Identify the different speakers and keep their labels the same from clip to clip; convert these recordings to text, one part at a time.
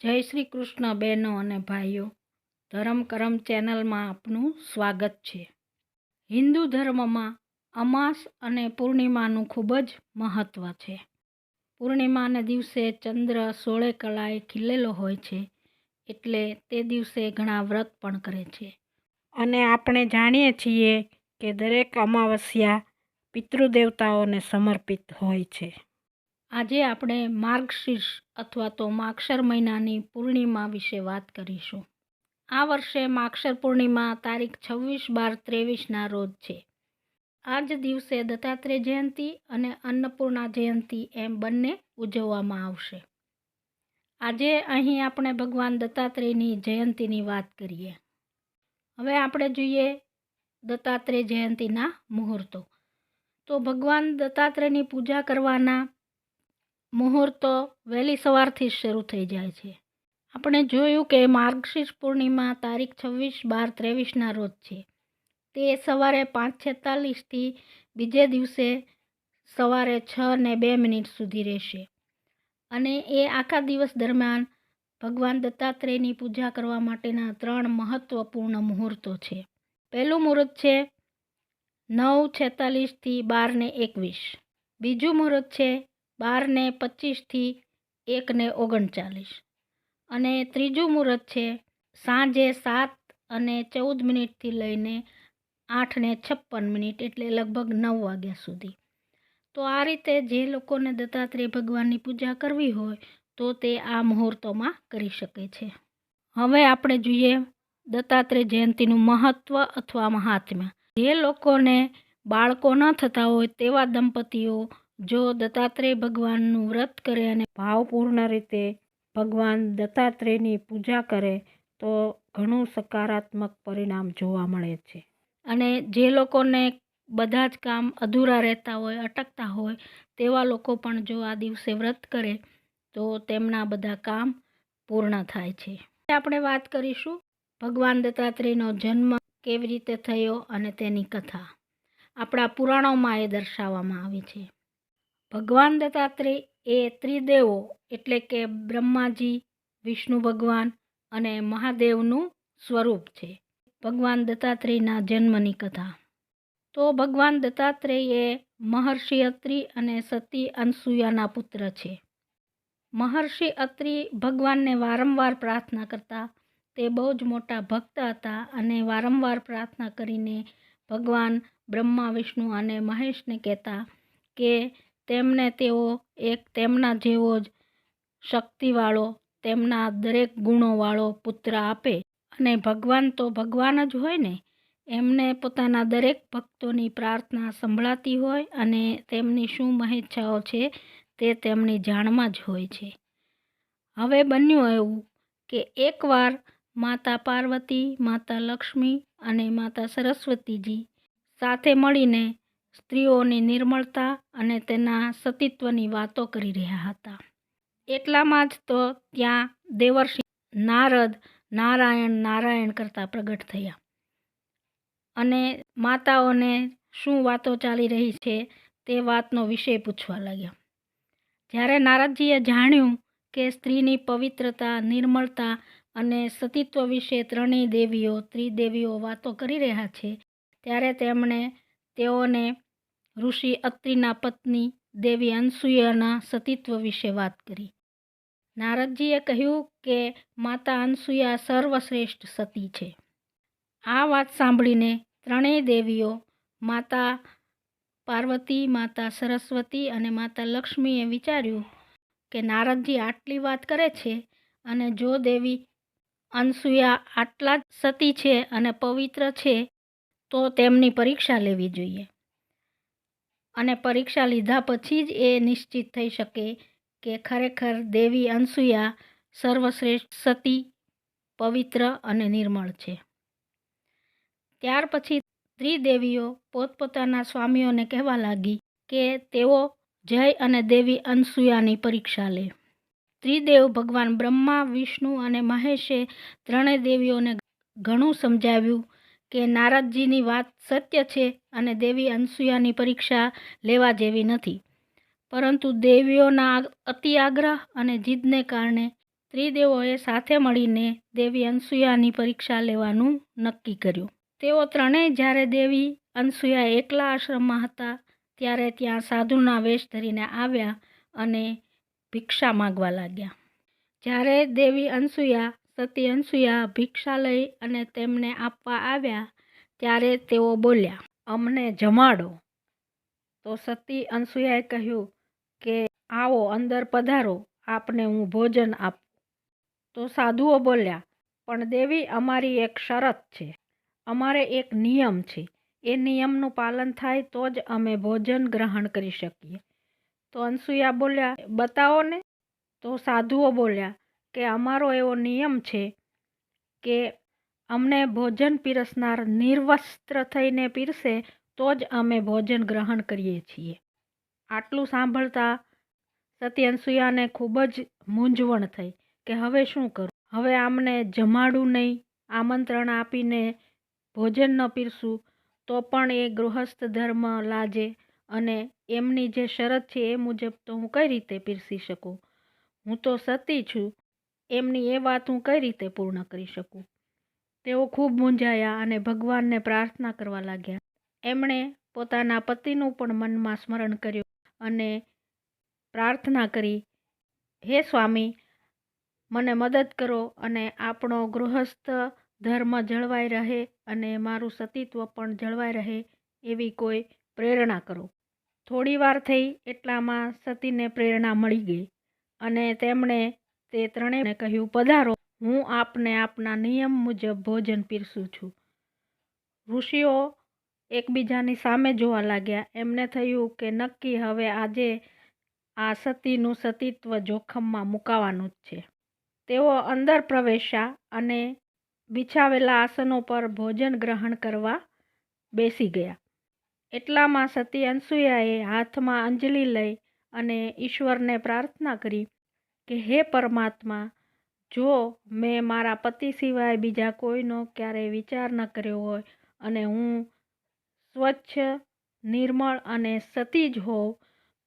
Speaker 1: જય શ્રી કૃષ્ણ બહેનો અને ભાઈઓ. ધરમ કરમ ચેનલમાં આપનું સ્વાગત છે. હિન્દુ ધર્મમાં અમાસ અને પૂર્ણિમાનું ખૂબ જ મહત્ત્વ છે. પૂર્ણિમાને દિવસે ચંદ્ર સોળે કળાએ ખીલેલો હોય છે, એટલે તે દિવસે ઘણા વ્રત પણ કરે છે. અને આપણે જાણીએ છીએ કે દરેક અમાવસ્યા પિતૃદેવતાઓને સમર્પિત હોય છે. આજે આપણે માર્ગશીર્ષ અથવા તો માક્ષર મહિનાની પૂર્ણિમા વિશે વાત કરીશું. આ વર્ષે માક્ષર પૂર્ણિમા તારીખ છવ્વીસ બાર ત્રેવીસના રોજ છે. આ જ દિવસે દત્તાત્રેય જયંતિ અને અન્નપૂર્ણા જયંતિ એમ બંને ઉજવવામાં આવશે. આજે અહીં આપણે ભગવાન દત્તાત્રેયની જયંતિની વાત કરીએ. હવે આપણે જોઈએ દત્તાત્રેય જયંતિના મુહૂર્તો. તો ભગવાન દત્તાત્રેયની પૂજા કરવાના મુહૂર્તો વહેલી સવારથી જ શરૂ થઈ જાય છે. આપણે જોયું કે માર્ગશીર્ષ પૂર્ણિમા તારીખ છવ્વીસ બાર ત્રેવીસના રોજ છે. તે સવારે પાંચ છેતાલીસથી બીજે દિવસે સવારે છ ને બે મિનિટ સુધી રહેશે. અને એ આખા દિવસ દરમિયાન ભગવાન દત્તાત્રેયની પૂજા કરવા માટેના ત્રણ મહત્ત્વપૂર્ણ મુહૂર્તો છે. પહેલું મુહૂર્ત છે નવ છેતાલીસથી બાર ને એકવીસ. બીજું મુહૂર્ત છે બાર ને પચીસથી એકને ઓગણચાલીસ. અને ત્રીજું મુહૂર્ત છે સાંજે સાત અને ચૌદ મિનિટથી લઈને આઠને છપ્પન મિનિટ એટલે લગભગ નવ વાગ્યા સુધી. તો આ રીતે જે લોકોને દત્તાત્રેય ભગવાનની પૂજા કરવી હોય તો તે આ મુહૂર્તોમાં કરી શકે છે. હવે આપણે જોઈએ દત્તાત્રેય જયંતિનું મહત્ત્વ અથવા મહાત્મ્ય. જે લોકોને બાળકો ન થતા હોય તેવા દંપતીઓ જો દત્તાત્રેય ભગવાનનું વ્રત કરે અને ભાવપૂર્ણ રીતે ભગવાન દત્તાત્રેયની પૂજા કરે, તો ઘણું સકારાત્મક પરિણામ જોવા મળે છે. અને જે લોકોને બધા જ કામ અધૂરા રહેતા હોય, અટકતા હોય, તેવા લોકો પણ જો આ દિવસે વ્રત કરે, તો તેમના બધા કામ પૂર્ણ થાય છે. આપણે વાત કરીશું ભગવાન દત્તાત્રેયનો જન્મ કેવી રીતે થયો અને તેની કથા. આપણા પુરાણોમાં એ દર્શાવવામાં આવી છે. ભગવાન દત્તાત્રેય એ ત્રિદેવો એટલે કે બ્રહ્માજી, વિષ્ણુ ભગવાન અને મહાદેવનું સ્વરૂપ છે. ભગવાન દત્તાત્રેયના જન્મની કથા. તો ભગવાન દત્તાત્રેય એ મહર્ષિ અત્રિ અને સતી અનસુયાના પુત્ર છે. મહર્ષિ અત્રિ ભગવાનને વારંવાર પ્રાર્થના કરતા, તે બહુ જ મોટા ભક્ત હતા અને વારંવાર પ્રાર્થના કરીને ભગવાન બ્રહ્મા, વિષ્ણુ અને મહેશને કહેતા કે તેમને તેઓ એક તેમના જેવો જ શક્તિવાળો, તેમના દરેક ગુણોવાળો પુત્ર આપે. અને ભગવાન તો ભગવાન જ હોય ને, એમને પોતાના દરેક ભક્તોની પ્રાર્થના સંભળાતી હોય અને તેમની શું મહેચ્છાઓ છે તે તેમની જાણમાં જ હોય છે. હવે બન્યું એવું કે એકવાર માતા પાર્વતી, માતા લક્ષ્મી અને માતા સરસ્વતીજી સાથે મળીને સ્ત્રીઓની નિર્મળતા અને તેના સતીત્વની વાતો કરી રહ્યા હતા. એટલામાં જ તો ત્યાં દેવર્ષિ નારદ નારાયણ નારાયણ કરતાં પ્રગટ થયા. અને માતાઓને શું વાતો ચાલી રહી છે તે વાતનો વિષય પૂછવા લાગ્યા. જ્યારે નારદજીએ જાણ્યું કે સ્ત્રીની પવિત્રતા, નિર્મળતા અને સતીત્વ વિશે ત્રણેય દેવીઓ, ત્રિદેવીઓ વાતો કરી રહ્યા છે, ત્યારે તેમણે તેઓને ઋષિ અત્રિના પત્ની દેવી અનસૂયાના સતીત્વ વિશે વાત કરી. નારદજીએ કહ્યું કે માતા અનસૂયા સર્વશ્રેષ્ઠ સતી છે. આ વાત સાંભળીને ત્રણેય દેવીઓ માતા પાર્વતી, માતા સરસ્વતી અને માતા લક્ષ્મીએ વિચાર્યું કે નારદજી આટલી વાત કરે છે અને જો દેવી અનસૂયા આટલા જ સતી છે અને પવિત્ર છે, તો તેમની પરીક્ષા લેવી જોઈએ. અને પરીક્ષા લીધા પછી જ એ નિશ્ચિત થઈ શકે કે ખરેખર દેવી અનસૂયા સર્વશ્રેષ્ઠ સતી, પવિત્ર અને નિર્મળ છે. ત્યાર પછી ત્રિદેવીઓ પોતપોતાના સ્વામીઓને કહેવા લાગી કે તેઓ જય અને દેવી અનસૂયાની પરીક્ષા લે. ત્રિદેવ ભગવાન બ્રહ્મા, વિષ્ણુ અને મહેશે ત્રણેય દેવીઓને ઘણું સમજાવ્યું કે નારદજીની વાત સત્ય છે અને દેવી અનસૂયાની પરીક્ષા લેવા જેવી નથી. પરંતુ દેવીઓના અતિ આગ્રહ અને જીદને કારણે ત્રિદેવોએ સાથે મળીને દેવી અનસૂયાની પરીક્ષા લેવાનું નક્કી કર્યું. તેઓ ત્રણેય જ્યારે દેવી અનસૂયા એકલા આશ્રમમાં હતા, ત્યારે ત્યાં સાધુના વેશ ધરીને આવ્યા અને ભિક્ષા માગવા લાગ્યા. જ્યારે દેવી અનસૂયા સતી અનસૂયા ભિક્ષા લઈ અને તેમને આપવા આવ્યા ત્યારે તેઓ બોલ્યા, અમને જમાડો. તો સતી અનસૂયાએ કહ્યું કે, આવો અંદર પધારો, આપને હું ભોજન આપું. તો સાધુઓ બોલ્યા, પણ દેવી અમારી એક શરત છે, અમારે એક નિયમ છે, એ નિયમનું પાલન થાય તો જ અમે ભોજન ગ્રહણ કરી શકીએ. તો અનસૂયા બોલ્યા, બતાવો ને. તો સાધુઓ બોલ્યા કે અમારો એવો નિયમ છે કે અમને ભોજન પીરસનાર નિર્વસ્ત્ર થઈને પીરસે, તો જ અમે ભોજન ગ્રહણ કરીએ છીએ. આટલું સાંભળતા સતી અનસૂયાને ખૂબ જ મૂંઝવણ થઈ કે હવે શું કરું? હવે આમને જમાડું નહીં, આમંત્રણ આપીને ભોજન ન પીરસું, તો પણ એ ગૃહસ્થ ધર્મ લાજે અને એમની જે શરત છે એ મુજબ તો હું કઈ રીતે પીરસી શકું? હું તો સતી છું એમની એ વાત હું કઈ રીતે પૂર્ણ કરી શકું? તેઓ ખૂબ મૂંઝાયા અને ભગવાનને પ્રાર્થના કરવા લાગ્યા. એમણે પોતાના પતિનું પણ મનમાં સ્મરણ કર્યું અને પ્રાર્થના કરી, હે સ્વામી, મને મદદ કરો અને આપણો ગૃહસ્થ ધર્મ જળવાઈ રહે અને મારું સતીત્વ પણ જળવાઈ રહે એવી કોઈ પ્રેરણા કરો. થોડી વાર થઈ એટલામાં સતીને પ્રેરણા મળી ગઈ અને તેમણે તે ત્રણેયને કહ્યું, પધારો, હું આપને આપના નિયમ મુજબ ભોજન પીરસું છું. ઋષિઓ એકબીજાની સામે જોવા લાગ્યા. એમને થયું કે નક્કી હવે આજે આ સતીનું સતીત્વ જોખમમાં મુકાવાનું જ છે. તેઓ અંદર પ્રવેશ્યા અને બિછાવેલા આસનો પર ભોજન ગ્રહણ કરવા બેસી ગયા. એટલામાં સતી અનસૂયાએ હાથમાં અંજલિ લઈ અને ઈશ્વરને પ્રાર્થના કરી કે હે પરમાત્મા, જો મેં મારા પતિ સિવાય બીજા કોઈનો ક્યારેય વિચાર ન કર્યો હોય અને હું સ્વચ્છ, નિર્મળ અને સતી જ હોઉં,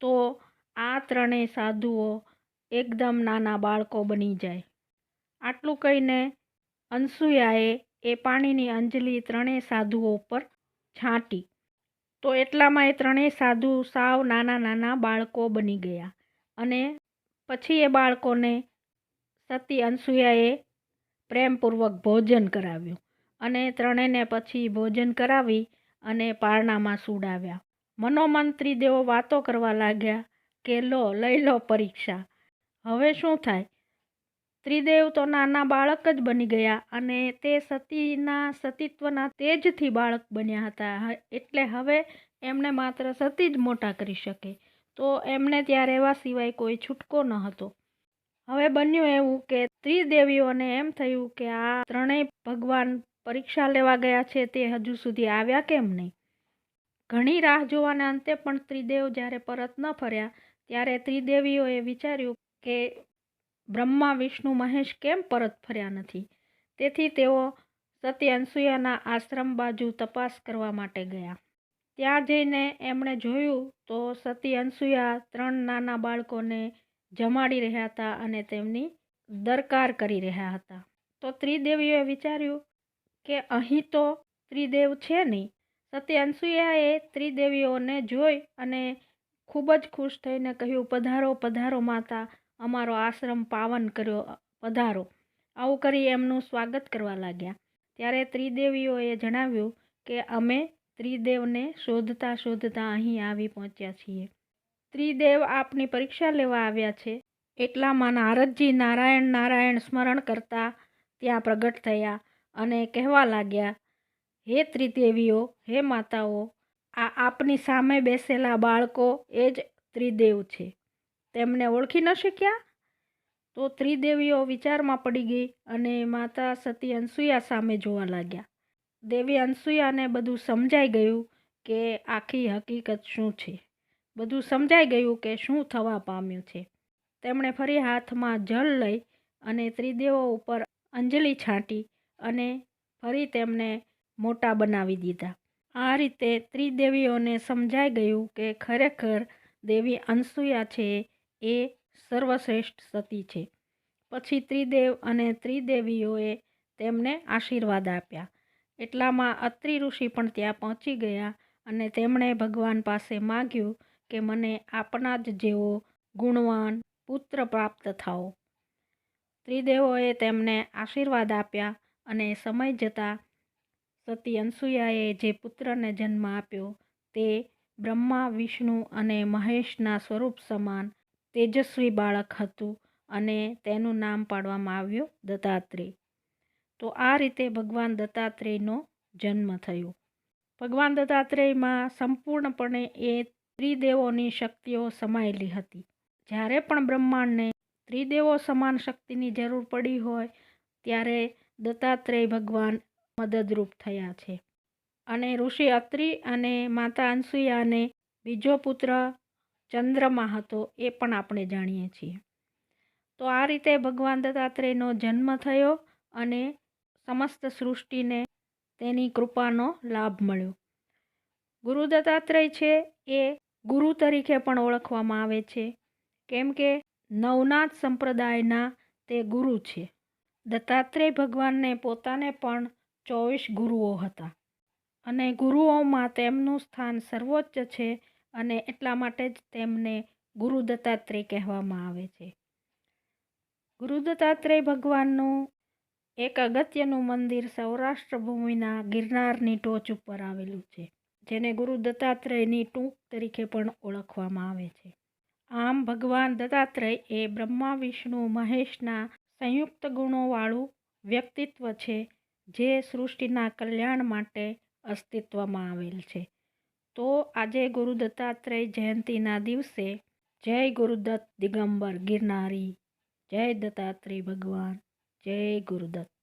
Speaker 1: તો આ ત્રણેય સાધુઓ એકદમ નાના બાળકો બની જાય. આટલું કહીને અનસૂયાએ એ પાણીની અંજલિ ત્રણેય સાધુઓ પર છાંટી. તો એટલામાં એ ત્રણેય સાધુ સાવ નાના નાના બાળકો બની ગયા અને પછી એ બાળકોને સતી અનસૂયાએ પ્રેમપૂર્વક ભોજન કરાવ્યું. અને ત્રણેયને પછી ભોજન કરાવી અને પારણામાં સુડાવ્યા. મનોમન ત્રિદેવો વાતો કરવા લાગ્યા કે, લો, લઈ લો પરીક્ષા. હવે શું થાય? ત્રિદેવ તો નાના બાળક જ બની ગયા અને તે સતીના સતીત્વના તેજથી બાળક બન્યા હતા. એટલે હવે એમને માત્ર સતી જ મોટા કરી શકે. તો એમને ત્યાં રહેવા સિવાય કોઈ છૂટકો ન હતો. હવે બન્યું એવું કે ત્રિદેવીઓને એમ થયું કે આ ત્રણેય ભગવાન પરીક્ષા લેવા ગયા છે તે હજુ સુધી આવ્યા કેમ નહીં? ઘણી રાહ જોવાના અંતે પણ ત્રિદેવ જ્યારે પરત ન ફર્યા, ત્યારે ત્રિદેવીઓએ વિચાર્યું કે બ્રહ્મા, વિષ્ણુ, મહેશ કેમ પરત ફર્યા નથી? તેથી તેઓ સત્ય અનસૂયાના આશ્રમ બાજુ તપાસ કરવા માટે ગયા. ત્યાં જઈને એમણે જોયું તો સતી અનસૂયા ત્રણ નાના બાળકોને જમાડી રહ્યા હતા અને તેમની દરકાર કરી રહ્યા હતા. તો ત્રિદેવીઓએ વિચાર્યું કે અહીં તો ત્રિદેવ છે નહીં. સતી અનસૂયાએ ત્રિદેવીઓને જોઈ અને ખૂબ જ ખુશ થઈને કહ્યું, પધારો પધારો માતા, અમારો આશ્રમ પાવન કર્યો, પધારો. આવું કરી એમનું સ્વાગત કરવા લાગ્યા. ત્યારે ત્રિદેવીઓએ જણાવ્યું કે અમે ત્રિદેવને શોધતા શોધતા અહીં આવી પહોંચ્યા છીએ. ત્રિદેવ આપની પરીક્ષા લેવા આવ્યા છે. એટલામાં નારદજી નારાયણ નારાયણ સ્મરણ કરતા ત્યાં પ્રગટ થયા અને કહેવા લાગ્યા, હે ત્રિદેવીઓ, હે માતાઓ, આ આપની સામે બેસેલા બાળકો એ જ ત્રિદેવ છે. તેમને ઓળખી ન શક્યા? તો ત્રિદેવીઓ વિચારમાં પડી ગઈ અને માતા સતી અનસુયા સામે જોવા લાગ્યા. દેવી અનસૂયાને બધું સમજાઈ ગયું કે આખી હકીકત શું છે. બધું સમજાઈ ગયું કે શું થવા પામ્યું છે. તેમણે ફરી હાથમાં જળ લઈ અને ત્રિદેવો ઉપર અંજલિ છાંટી અને ફરી તેમને મોટા બનાવી દીધા. આ રીતે ત્રિદેવીઓને સમજાઈ ગયું કે ખરેખર દેવી અનસૂયા છે એ સર્વશ્રેષ્ઠ સતી છે. પછી ત્રિદેવ અને ત્રિદેવીઓએ તેમને આશીર્વાદ આપ્યા. એટલામાં અત્રિ ઋષિ પણ ત્યાં પહોંચી ગયા અને તેમણે ભગવાન પાસે માગ્યું કે મને આપના જ જેવો ગુણવાન પુત્ર પ્રાપ્ત થાઓ. ત્રિદેવોએ તેમને આશીર્વાદ આપ્યા અને સમય જતાં સતી અનસૂયાએ જે પુત્રને જન્મ આપ્યો તે બ્રહ્મા, વિષ્ણુ અને મહેશના સ્વરૂપ સમાન તેજસ્વી બાળક હતું અને તેનું નામ પાડવામાં આવ્યું દત્તાત્રેય. તો આ રીતે ભગવાન દત્તાત્રેયનો જન્મ થયો. ભગવાન દત્તાત્રેયમાં સંપૂર્ણપણે એ ત્રિદેવોની શક્તિઓ સમાયેલી હતી. જ્યારે પણ બ્રહ્માંડને ત્રિદેવો સમાન શક્તિની જરૂર પડી હોય, ત્યારે દત્તાત્રેય ભગવાન મદદરૂપ થયા છે. અને ઋષિ અત્રિ અને માતા અનસુયાને બીજો પુત્ર ચંદ્રમાં હતો એ પણ આપણે જાણીએ છીએ. તો આ રીતે ભગવાન દત્તાત્રેયનો જન્મ થયો અને સમસ્ત સૃષ્ટિને તેની કૃપાનો લાભ મળ્યો. ગુરુ દત્તાત્રેય છે એ ગુરુ તરીકે પણ ઓળખવામાં આવે છે. કેમ કે નવનાથ સંપ્રદાયના તે ગુરુ છે. દત્તાત્રેય ભગવાનને પોતાને પણ ચોવીસ ગુરુઓ હતા અને ગુરુઓમાં તેમનું સ્થાન સર્વોચ્ચ છે અને એટલા માટે જ તેમને ગુરુ દત્તાત્રેય કહેવામાં આવે છે. ગુરુ દત્તાત્રેય ભગવાનનું એક અગત્યનું મંદિર સૌરાષ્ટ્ર ભૂમિના ગિરનારની ટોચ ઉપર આવેલું છે, જેને ગુરુ દત્તાત્રેયની ટૂંક તરીકે પણ ઓળખવામાં આવે છે. આમ, ભગવાન દત્તાત્રેય એ બ્રહ્મા, વિષ્ણુ, મહેશના સંયુક્ત ગુણોવાળું વ્યક્તિત્વ છે, જે સૃષ્ટિના કલ્યાણ માટે અસ્તિત્વમાં આવેલ છે. તો આજે ગુરુ દત્તાત્રેય જયંતિના દિવસે જય ગુરુદત્ત દિગંબર ગિરનારી, જય દત્તાત્રેય ભગવાન. જય ગુરુદત્ત